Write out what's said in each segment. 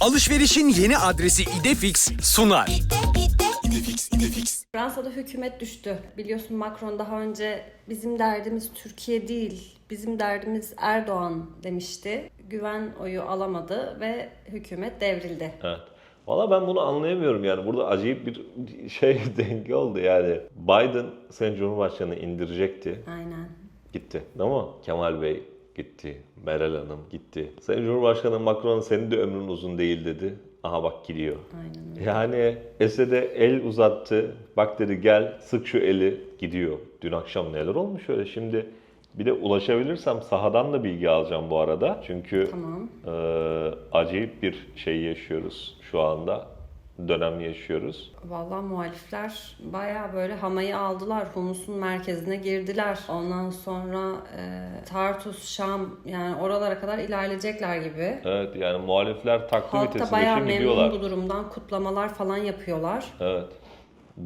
Alışverişin yeni adresi İdefix sunar. Fransa'da hükümet düştü. Biliyorsun Macron daha önce bizim derdimiz Türkiye değil, bizim derdimiz Erdoğan demişti. Güven oyu alamadı ve hükümet devrildi. Evet. Valla ben bunu anlayamıyorum yani. Burada acayip bir şey denge oldu yani. Biden Sayın Cumhurbaşkanı indirecekti. Aynen. Gitti. Değil mi? Kemal Bey gitti. Meral Hanım gitti. Sayın Cumhurbaşkanı Macron senin de ömrün uzun değil dedi. Aha bak gidiyor. Aynen öyle. Yani Esed'e el uzattı. Bak dedi gel sık şu eli gidiyor. Dün akşam neler olmuş öyle şimdi. Bir de ulaşabilirsem sahadan da bilgi alacağım bu arada. Çünkü Tamam. e, acayip bir şey yaşıyoruz şu anda. Dönem yaşıyoruz. Vallahi muhalifler bayağı böyle hamayı aldılar. Humus'un merkezine girdiler. Ondan sonra e, Tartus, Şam yani oralara kadar ilerleyecekler gibi. Evet yani muhalifler taklı Halk da bayağı memnun gidiyorlar. bu durumdan. Kutlamalar falan yapıyorlar. Evet.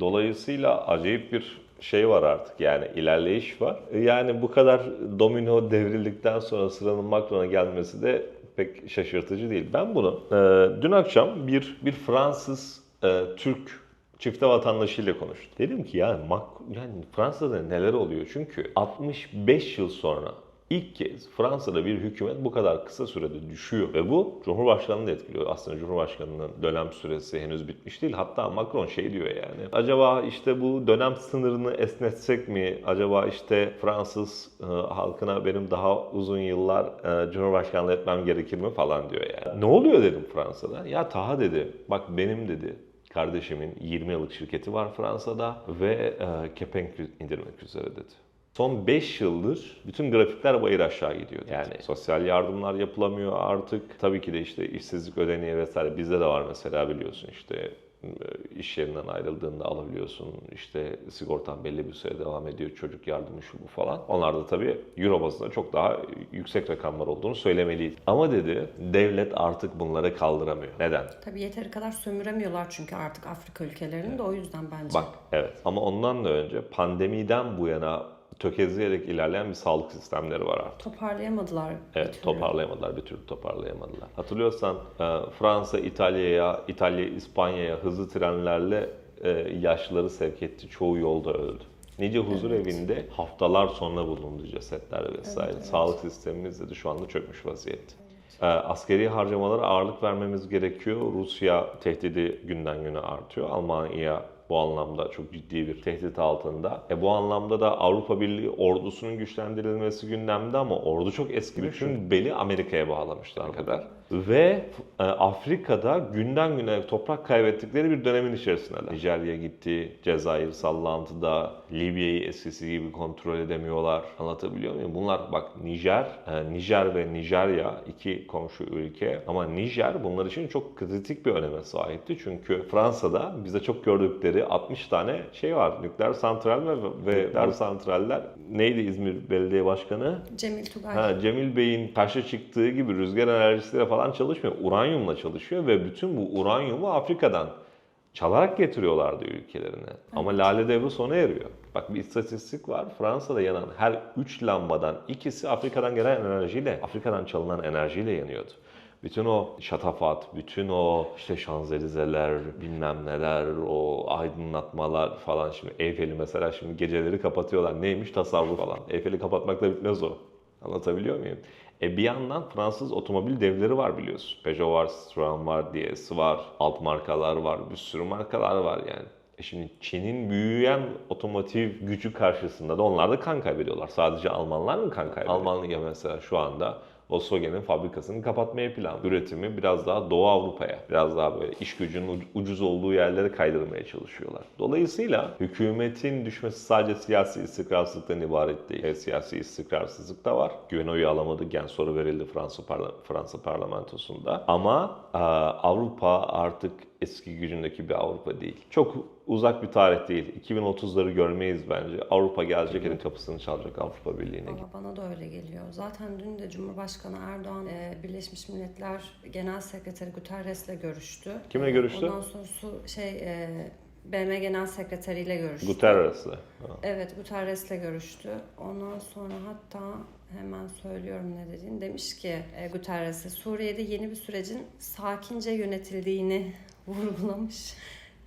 Dolayısıyla acayip bir şey var artık yani ilerleyiş var. Yani bu kadar domino devrildikten sonra sıranın Macron'a gelmesi de pek şaşırtıcı değil. Ben bunu e, dün akşam bir bir Fransız e, Türk çifte vatandaşıyla konuştum. Dedim ki yani, Mac- yani Fransa'da neler oluyor? Çünkü 65 yıl sonra İlk kez Fransa'da bir hükümet bu kadar kısa sürede düşüyor ve bu Cumhurbaşkanı'nı da etkiliyor. Aslında Cumhurbaşkanı'nın dönem süresi henüz bitmiş değil. Hatta Macron şey diyor yani. Acaba işte bu dönem sınırını esnetsek mi? Acaba işte Fransız e, halkına benim daha uzun yıllar e, Cumhurbaşkanlığı etmem gerekir mi falan diyor yani. Ne oluyor dedim Fransa'da. Ya Taha dedi. Bak benim dedi kardeşimin 20 yıllık şirketi var Fransa'da ve e, kepenk indirmek üzere dedi. Son 5 yıldır bütün grafikler bayır aşağı gidiyor. Yani sosyal yardımlar yapılamıyor artık. Tabii ki de işte işsizlik ödeneği vesaire bizde de var mesela biliyorsun işte e, iş yerinden ayrıldığında alabiliyorsun. İşte sigortan belli bir süre devam ediyor. Çocuk yardımı şu bu falan. Onlar da tabii euro bazında çok daha yüksek rakamlar olduğunu söylemeliyiz. Ama dedi devlet artık bunları kaldıramıyor. Neden? Tabii yeteri kadar sömüremiyorlar çünkü artık Afrika ülkelerini de o yüzden bence. Bak evet ama ondan da önce pandemiden bu yana tökezleyerek ilerleyen bir sağlık sistemleri var artık. Toparlayamadılar. bir Evet türlü. toparlayamadılar bir türlü toparlayamadılar. Hatırlıyorsan e, Fransa İtalya'ya, İtalya İspanya'ya hızlı trenlerle e, yaşlıları sevk etti. Çoğu yolda öldü. Nice huzur evinde haftalar sonra bulundu cesetler vesaire. Evet, evet. Sağlık sistemimiz de şu anda çökmüş vaziyette. E, askeri harcamalara ağırlık vermemiz gerekiyor. Rusya tehdidi günden güne artıyor. Almanya bu anlamda çok ciddi bir tehdit altında. E bu anlamda da Avrupa Birliği ordusunun güçlendirilmesi gündemde ama ordu çok eski. Bütün beli Amerika'ya bağlamışlar kadar. Ve e, Afrika'da günden güne toprak kaybettikleri bir dönemin içerisindeler. Nijerya gitti, Cezayir sallantıda, Libya'yı eskisi gibi kontrol edemiyorlar. Anlatabiliyor muyum? Bunlar bak Nijer, e, Nijer ve Nijerya iki komşu ülke ama Nijer bunlar için çok kritik bir öneme sahipti. Çünkü Fransa'da bize çok gördükleri 60 tane şey var. Nükleer santral ve, ve nükleer santraller. Neydi İzmir Belediye Başkanı? Cemil Tugay. Ha, Cemil Bey'in karşı çıktığı gibi rüzgar enerjisiyle falan çalışmıyor. Uranyumla çalışıyor ve bütün bu uranyumu Afrika'dan çalarak getiriyorlardı ülkelerine. Ama lale devri sona eriyor. Bak bir istatistik var. Fransa'da yanan her 3 lambadan ikisi Afrika'dan gelen enerjiyle, Afrika'dan çalınan enerjiyle yanıyordu. Bütün o şatafat, bütün o işte şanzelizeler, bilmem neler, o aydınlatmalar falan şimdi Eyfel'i mesela şimdi geceleri kapatıyorlar. Neymiş tasarruf falan. Eyfel'i kapatmakla bitmez o. Anlatabiliyor muyum? E bir yandan Fransız otomobil devleri var biliyorsun. Peugeot var, Citroen var, DS var, alt markalar var, bir sürü markalar var yani. E şimdi Çin'in büyüyen otomotiv gücü karşısında da onlar da kan kaybediyorlar. Sadece Almanlar mı kan kaybediyor? Almanya mesela şu anda Volkswagen'in fabrikasını kapatmaya plan. Üretimi biraz daha Doğu Avrupa'ya, biraz daha böyle iş gücünün uc- ucuz olduğu yerlere kaydırmaya çalışıyorlar. Dolayısıyla hükümetin düşmesi sadece siyasi istikrarsızlıktan ibaret değil. Evet, siyasi istikrarsızlık da var. Güven oyu alamadı. Gen soru verildi Fransa, parla- Fransa parlamentosunda. Ama e, Avrupa artık eski gücündeki bir Avrupa değil. Çok uzak bir tarih değil. 2030'ları görmeyiz bence. Avrupa gelecek elin kapısını çalacak Avrupa Birliği'ne. Valla bana da öyle geliyor. Zaten dün de Cumhurbaşkanı Erdoğan e, Birleşmiş Milletler Genel Sekreteri Guterres'le görüştü. Kimle görüştü? Ondan sonra su, şey e, BM Genel Sekreteri ile görüştü. Guterres'le. Evet Guterres'le görüştü. Ondan sonra hatta hemen söylüyorum ne dediğini. Demiş ki e, Guterres'e Suriye'de yeni bir sürecin sakince yönetildiğini vurgulamış.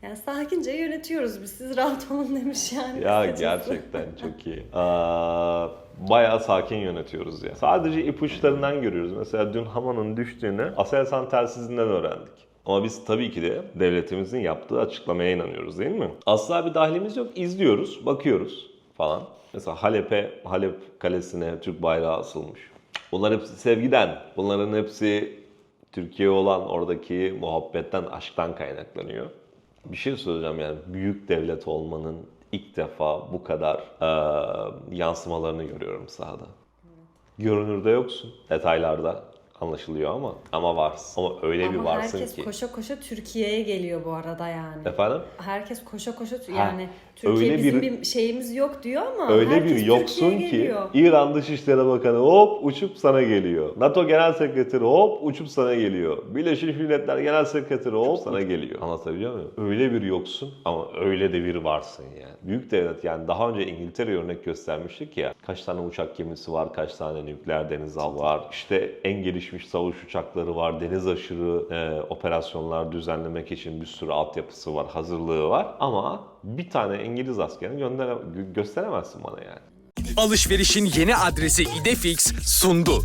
Yani sakince yönetiyoruz biz siz rahat olun demiş yani. Ya kısacası. gerçekten çok iyi. Aa, bayağı sakin yönetiyoruz ya. Sadece ipuçlarından görüyoruz. Mesela dün Haman'ın düştüğünü Aselsan telsizinden öğrendik. Ama biz tabii ki de devletimizin yaptığı açıklamaya inanıyoruz değil mi? Asla bir dahlimiz yok. İzliyoruz, bakıyoruz falan. Mesela Halep'e, Halep kalesine Türk bayrağı asılmış. Bunlar hepsi sevgiden. Bunların hepsi Türkiye olan oradaki muhabbetten, aşktan kaynaklanıyor. Bir şey söyleyeceğim yani büyük devlet olmanın ilk defa bu kadar eee, yansımalarını görüyorum sahada. Görünürde yoksun, detaylarda anlaşılıyor ama ama varsın. Ama öyle bir Ama varsın herkes ki. koşa koşa Türkiye'ye geliyor bu arada yani. Efendim? Herkes koşa koşa Ha, yani Türkiye öyle bizim bir- bir şeyimiz yok diyor ama Öyle herkes bir yoksun Türkiye'ye ki geliyor. İran Dışişleri Bakanı hop uçup sana geliyor. NATO Genel Sekreteri hop uçup sana geliyor. Birleşmiş Milletler Genel Sekreteri hop sana geliyor. Anlatabiliyor muyum? Öyle bir yoksun ama öyle de bir varsın yani. Büyük devlet yani daha önce İngiltere örnek göstermiştik ya. Kaç tane uçak gemisi var, kaç tane nükleer denizaltı var. İşte en gelişmiş savaş uçakları var, deniz aşırı e, operasyonlar düzenlemek için bir sürü altyapısı var, hazırlığı var. Ama bir tane İngiliz askerini göndere, gö- gösteremezsin bana yani. Alışverişin yeni adresi İdefix sundu.